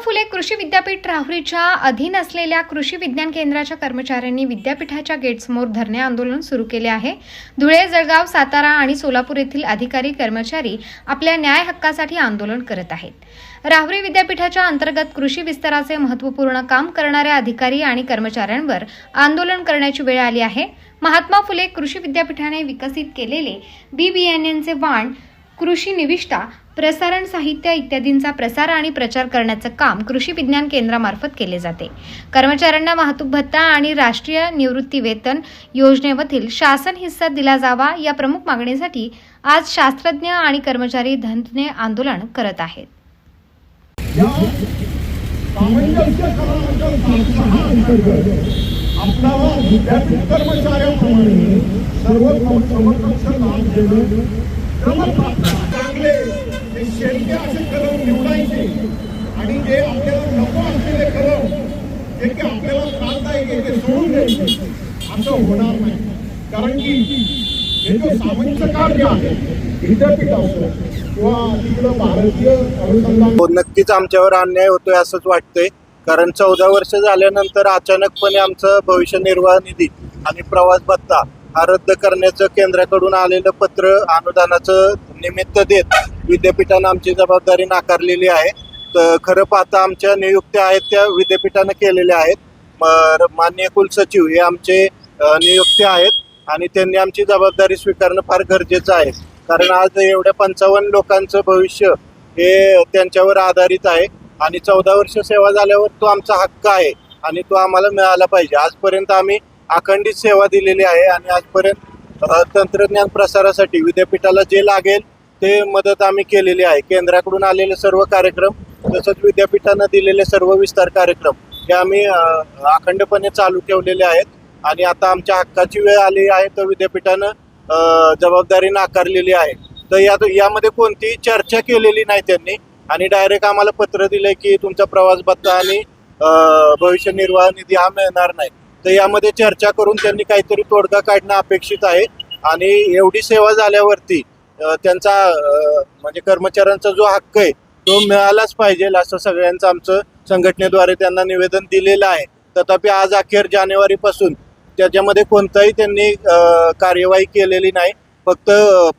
फुले कृषी विद्यापीठ राहुरीच्या अधीन असलेल्या कृषी विज्ञान केंद्राच्या कर्मचाऱ्यांनी विद्यापीठाच्या गेटसमोर धरणे आंदोलन सुरू केले आहे. धुळे जळगाव सातारा आणि सोलापूर येथील अधिकारी कर्मचारी आपल्या न्याय हक्कासाठी आंदोलन करत आहेत. राहुरी विद्यापीठाच्या अंतर्गत कृषी विस्ताराचे महत्त्वपूर्ण काम करणाऱ्या अधिकारी आणि कर्मचाऱ्यांवर आंदोलन करण्याची वेळ आली आहे. महात्मा फुले कृषी विद्यापीठाने विकसित केलेले बी बियाण्यांचे वाण कृषी निविष्ठा प्रसारण साहित्य इत्यादींचा प्रसार आणि प्रचार करण्याचं काम कृषी विज्ञान केंद्रामार्फत केले जाते. कर्मचाऱ्यांना वाहतूक भत्ता आणि राष्ट्रीय निवृत्ती वेतन योजनेमधील शासन हिस्सा दिला जावा या प्रमुख मागणीसाठी आज शास्त्रज्ञ आणि कर्मचारी धरणे आंदोलन करत आहेत. सर्व आणि शेवटी असे कलम निवडायचे. आणि जे आपल्याला नको असलेले कलम जे की आपल्याला त्रासदायक आहे ते सोडून द्यायचे असं होणार नाही. कारण की हे जो सामंजस्य कार्य आहे विद्यापीठ किंवा तिकडं भारतीय अनुसंधान हो, नक्कीच आमच्यावर अन्याय होतोय असंच वाटतंय. कारण चौदा वर्ष झाल्यानंतर अचानकपणे आमचं भविष्य निर्वाह निधी आणि प्रवास भत्ता हा रद्द करण्याचं केंद्राकडून आलेलं पत्र अनुदानाचं निमित्त देत विद्यापीठानं आमची जबाबदारी नाकारलेली आहे. तर खरं पाहता आमच्या नियुक्त्या आहेत त्या विद्यापीठानं केलेल्या आहेत. म- माननीय कुलसचिव हे आमचे नियुक्त्या आहेत आणि त्यांनी आमची जबाबदारी स्वीकारणं फार गरजेचं आहे. कारण आज एवढ्या पंचावन्न लोकांचं भविष्य हे त्यांच्यावर आधारित आहे आणि चौदा वर्ष सेवा झाल्यावर तो आमचा हक्क आहे आणि तो आम्हाला मिळाला पाहिजे. आजपर्यंत आम्ही अखंडित सेवा दिलेली आहे आणि आजपर्यंत तंत्रज्ञान प्रसारासाठी विद्यापीठाला जे लागेल ते मदत आम्ही केलेली आहे. केंद्राकडून आलेले सर्व कार्यक्रम तसंच विद्यापीठानं दिलेले सर्व विस्तार कार्यक्रम हे आम्ही अखंडपणे चालू ठेवलेले आहेत. आणि आता आमच्या हक्काची वेळ आली आहे तर विद्यापीठानं जबाबदारी नाकारलेली आहे. तर यात यामध्ये कोणतीही चर्चा केलेली नाही त्यांनी. आणि डायरेक्ट आम्हाला पत्र दिलंय की तुमचा प्रवास भत्ता आणि भविष्य निर्वाह निधी हा मिळणार नाही. तर यामध्ये चर्चा करून त्यांनी काहीतरी तोडगा काढणं अपेक्षित आहे. आणि एवढी सेवा झाल्यावरती त्यांचा म्हणजे कर्मचाऱ्यांचा जो हक्क आहे तो मिळालाच पाहिजे असं सगळ्यांचं आमचं संघटनेद्वारे त्यांना निवेदन दिलेलं आहे. तथापि आज अखेर जानेवारीपासून त्याच्यामध्ये कोणताही त्यांनी कार्यवाही केलेली नाही. फक्त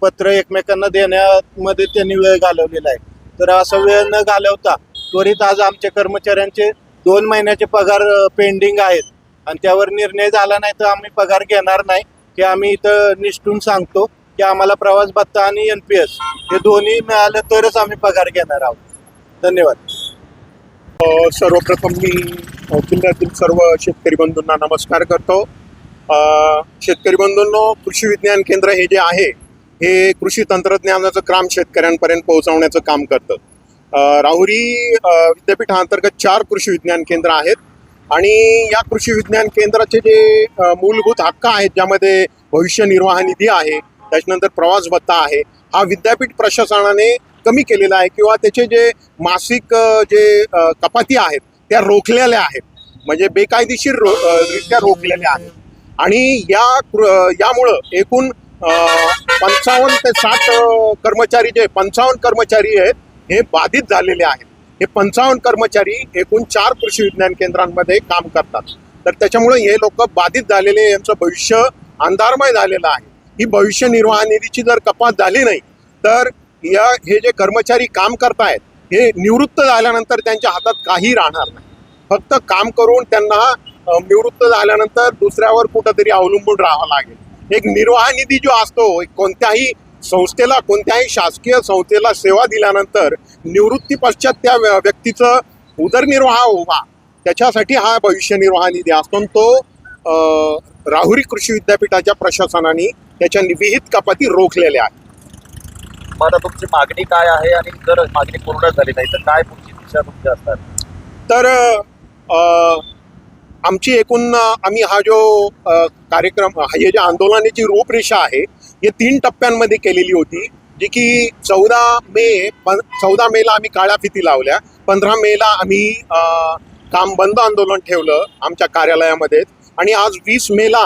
पत्र एकमेकांना देण्यामध्ये त्यांनी वेळ घालवलेला आहे. तर असा वेळ न घालवता त्वरित आज आमच्या कर्मचाऱ्यांचे दोन महिन्याचे पगार पेंडिंग आहेत. आणि त्यावर निर्णय झाला नाही तर आम्ही पगार घेणार नाही की आम्ही इथं निष्ठून सांगतो. की आम्हाला प्रवास भत्ता आणि एन पी एस हे दोन्ही मिळालं तरच आम्ही पगार घेणार आहोत. धन्यवाद. सर्वप्रथम मी जिल्ह्यातील सर्व शेतकरी बंधूंना नमस्कार करतो. शेतकरी बंधूंनो कृषी विज्ञान केंद्र हे जे आहे हे कृषी तंत्रज्ञानाचं काम शेतकऱ्यांपर्यंत पोहोचवण्याचं काम करतं. राहुरी विद्यापीठाअंतर्गत चार कृषी विज्ञान केंद्र आहेत. आणि या कृषी विज्ञान केंद्राचे जे मूलभूत हक्क आहेत ज्यामध्ये भविष्य निर्वाह निधी आहे त्याच्यानंतर प्रवास भत्ता आहे. हा विद्यापीठ प्रशासनाने कमी केलेला आहे किंवा त्याचे जे मासिक जे कपाती आहेत त्या रोखलेल्या आहेत. म्हणजे बेकायदेशीर रो रित्या रोखलेल्या आहेत. आणि या कृ- यामुळं एकूण पंचावन्न ते साठ कर्मचारी जे पंचावन्न कर्मचारी आहेत हे बाधित झालेले आहेत. हे पंचावन्न कर्मचारी एकूण चार कृषी विज्ञान केंद्रांमध्ये काम करतात. तर त्याच्यामुळे हे लोक बाधित झालेले यांचं भविष्य अंधारमय झालेलं आहे. ही भविष्य निर्वाह निधीची जर कपात झाली नाही तर या हे जे कर्मचारी काम करतायत हे निवृत्त झाल्यानंतर त्यांच्या हातात काही राहणार नाही. फक्त काम करून त्यांना निवृत्त झाल्यानंतर दुसऱ्यावर कुठंतरी अवलंबून राहावं लागेल. एक निर्वाह निधी जो असतो कोणत्याही संस्थेला कोणत्याही शासकीय संस्थेला सेवा दिल्यानंतर निवृत्ती पश्चात त्या व्य- व्यक्तीचं उदरनिर्वाह व्हा त्याच्यासाठी हा भविष्य निर्वाह निधी असतो तो राहुरी कृषी विद्यापीठाच्या प्रशासनाने त्याच्या विहित कपाती रोखलेल्या आहेत. मग आता तुमची मागणी काय आहे आणि जर मागणी पूर्ण झाली नाही तर काय पुढची दिशा तुमची असणार? तर आमची एकूण आम्ही हा जो कार्यक्रम हे जे आंदोलनाची रूपरेषा आहे हे तीन टप्प्यांमध्ये केलेली होती जी की चौदा मे चौदा मेला आम्ही काळ्या फिती लावल्या पंधरा मेला आम्ही काम बंद आंदोलन ठेवलं आमच्या कार्यालयामध्ये आणि आज वीस मेला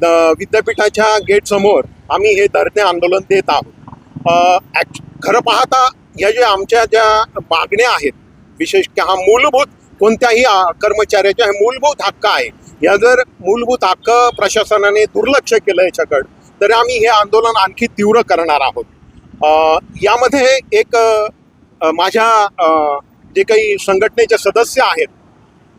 विद्यापीठाच्या गेट समोर आम्ही हे धरणे आंदोलन देत आहोत. खरं पाहता या ज्या आमच्या ज्या मागण्या आहेत विशेषतः मूलभूत कोणत्याही कर्मचाऱ्याच्या हे मूलभूत हक्क आहे. या जर मूलभूत हक्क प्रशासनाने दुर्लक्ष केलं याच्याकडं तर आम्ही हे आंदोलन आणखी तीव्र करणार आहोत. यामध्ये एक माझ्या जे काही संघटनेचे सदस्य आहेत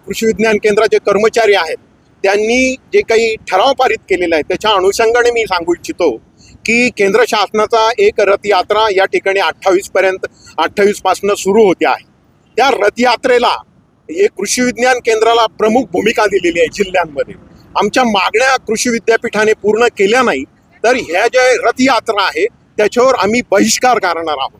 कृषी विज्ञान केंद्राचे कर्मचारी आहेत त्यांनी जे काही ठराव पारित केलेला आहे त्याच्या अनुषंगाने मी सांगू इच्छितो की केंद्र शासनाचा एक रथयात्रा या ठिकाणी अठ्ठावीसपर्यंत अठ्ठावीसपासून सुरू होते आहे. त्या रथयात्रेला हे कृषी विज्ञान केंद्राला प्रमुख भूमिका दिलेली आहे जिल्ह्यांमध्ये. आमच्या मागण्या कृषी विद्यापीठाने पूर्ण केल्या नाही तर ह्या ज्या रथयात्रा आहे त्याच्यावर आम्ही बहिष्कार करणार आहोत.